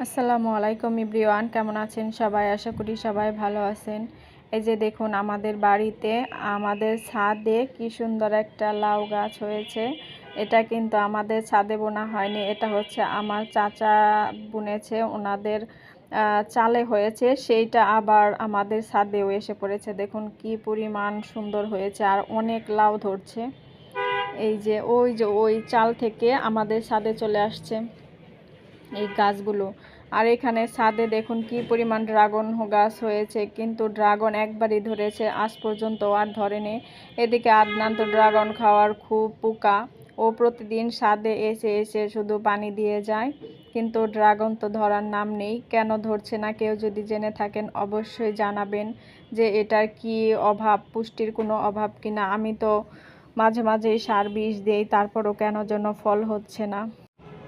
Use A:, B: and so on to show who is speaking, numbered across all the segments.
A: আসসালামু আলাইকুম ইব্রিওয়ান, কেমন আছেন সবাই? আশা করি সবাই ভালো আছেন। এই যে দেখুন, আমাদের বাড়িতে, আমাদের ছাদে কি সুন্দর একটা লাউ গাছ হয়েছে। এটা কিন্তু আমাদের ছাদে বোনা হয়নি, এটা হচ্ছে আমার চাচা বুনেছে, ওনাদের চালে হয়েছে, সেইটা আবার আমাদের ছাদেও এসে পড়েছে। দেখুন কি পরিমাণ সুন্দর হয়েছে, আর অনেক লাউ ধরছে। এই যে, ওই যে, ওই চাল থেকে আমাদের ছাদে চলে আসছে। এই গাছগুলো। আর এখানে ছাদে দেখুন কি পরিমাণ ড্রাগন গাছ হয়েছে, কিন্তু ড্রাগন একবারই ধরেছে, আজ পর্যন্ত আর ধরেনি। এদিকে আদনান তো ড্রাগন খাওয়ার খুব পোকা। ও প্রতিদিন ছাদে এসে এসে শুধু পানি দিয়ে যায়, কিন্তু ড্রাগন তো ধরার নাম নেই। কেন ধরছে না কেউ যদি জেনে থাকেন, অবশ্যই জানাবেন যে এটার কি অভাব, পুষ্টির কোনো অভাব কিনা। আমি তো মাঝে মাঝেই সার বিষ দিই, তারপরও কেন যেন ফল হচ্ছে না।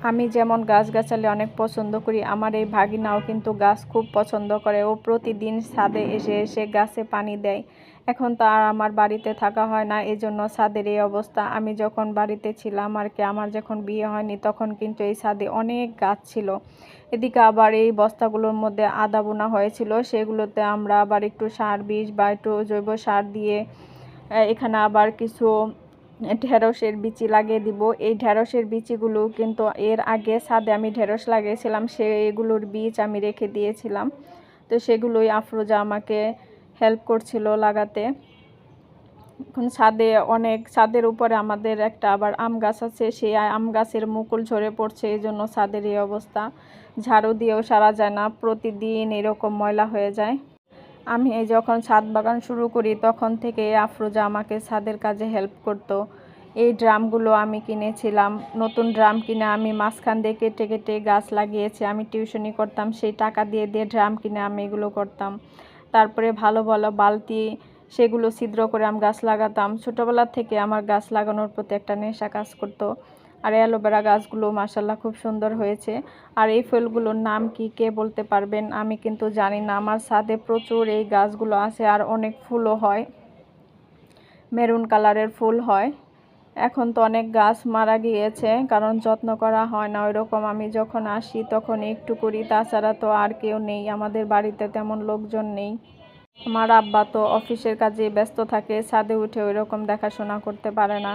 A: আমি যেমন গাছগাছালি অনেক পছন্দ করি, আমার এই ভাগিনাও কিন্তু গাছ খুব পছন্দ করে। ও প্রতিদিন ছাদে এসে এসে গাছে পানি দেয়। এখন তো আর আমার বাড়িতে থাকা হয় না এই জন্য ছাদের এই অবস্থা। আমি যখন বাড়িতে ছিলাম আর কি, আমার যখন বিয়ে হয়নি, তখন কিন্তু এই ছাদে অনেক গাছ ছিল। এদিকে আবার এই বস্তাগুলোর মধ্যে আদা বোনা হয়েছিল, সেগুলোতে আমরা আবার একটু সার বিষ বা একটু জৈব সার দিয়ে এখানে আবার কিছু ঢেঁড়সের বিচি লাগিয়ে দিব। এই ঢেঁড়সের বিচিগুলো কিন্তু এর আগে ছাদে আমি ঢেঁড়স লাগিয়েছিলাম, সেগুলোর বীজ আমি রেখে দিয়েছিলাম। তো সেগুলোই আফরোজা আমাকে হেল্প করছিল লাগাতে। এখন ছাদে অনেক, ছাদের উপরে আমাদের একটা আবার আম গাছ আছে, সেই আম গাছের মুকুল ঝরে পড়ছে, এই জন্য ছাদের এই অবস্থা। ঝাড়ু দিয়েও সারা যায় না, প্রতিদিন এরকম ময়লা হয়ে যায়। আমি যখন ছাদ বাগান শুরু করি, তখন থেকে আফরোজা আমাকে ছাদের কাজে হেল্প করতো। এই ড্রামগুলো আমি কিনেছিলাম। নতুন ড্রাম কিনে আমি মাঝখান দিয়ে কেটে কেটে গাছ লাগিয়েছি। আমি টিউশনি করতাম, সেই টাকা দিয়ে দিয়ে ড্রাম কিনে আমি এগুলো করতাম। তারপরে ভালো ভালো বালতি, সেগুলো ছিদ্র করে আমি গাছ লাগাতাম। ছোটোবেলা থেকে আমার গাছ লাগানোর প্রতি একটা নেশা কাজ করতো। আর অ্যালোভেরা গাছগুলো মাসাল্লাহ খুব সুন্দর হয়েছে। আর এই ফুলগুলোর নাম কি কে বলতে পারবেন আমি কিন্তু জানি না। আমার ছাদে প্রচুর এই গাছগুলো আছে আর অনেক ফুলও হয়। মেরুন কালারের ফুল হয়। এখন তো অনেক গাছ মারা গিয়েছে, কারণ যত্ন করা হয় না ওইরকম। আমি যখন আসি তখন একটু করি, তাছাড়া তো আর কেউ নেই। আমাদের বাড়িতে তেমন লোকজন নেই। আমার আব্বা তো অফিসের কাজে ব্যস্ত থাকে, ছাদে উঠে ওই রকম দেখাশোনা করতে পারে না।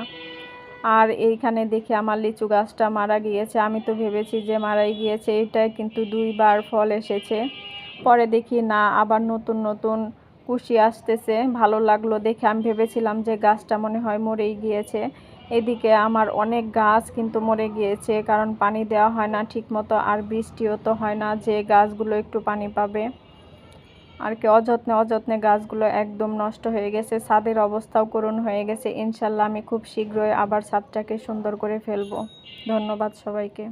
A: আর এইখানে দেখে আমার লিচু গাছটা মারা গিয়েছে। আমি তো ভেবেছি যে মারাই গিয়েছে। এইটাই কিন্তু দুইবার ফল এসেছে। পরে দেখি না, আবার নতুন নতুন কুশি আসতেছে। ভালো লাগল দেখে। আমি ভেবেছিলাম যে গাছটা মনে হয় মরেই গিয়েছে। এদিকে আমার অনেক গাছ কিন্তু মরে গিয়েছে, কারণ পানি দেওয়া হয় না ঠিকমতো, আর বৃষ্টিও তো হয় না যে গাছগুলো একটু পানি পাবে। আর কি অযত্নে অযত্নে গাছগুলো একদম নষ্ট হয়ে গেছে, ছাদের অবস্থাও করুণ হয়ে গেছে। ইনশাল্লাহ আমি খুব শীঘ্রই আবার ছাদটাকে সুন্দর করে ফেলব। ধন্যবাদ সবাইকে।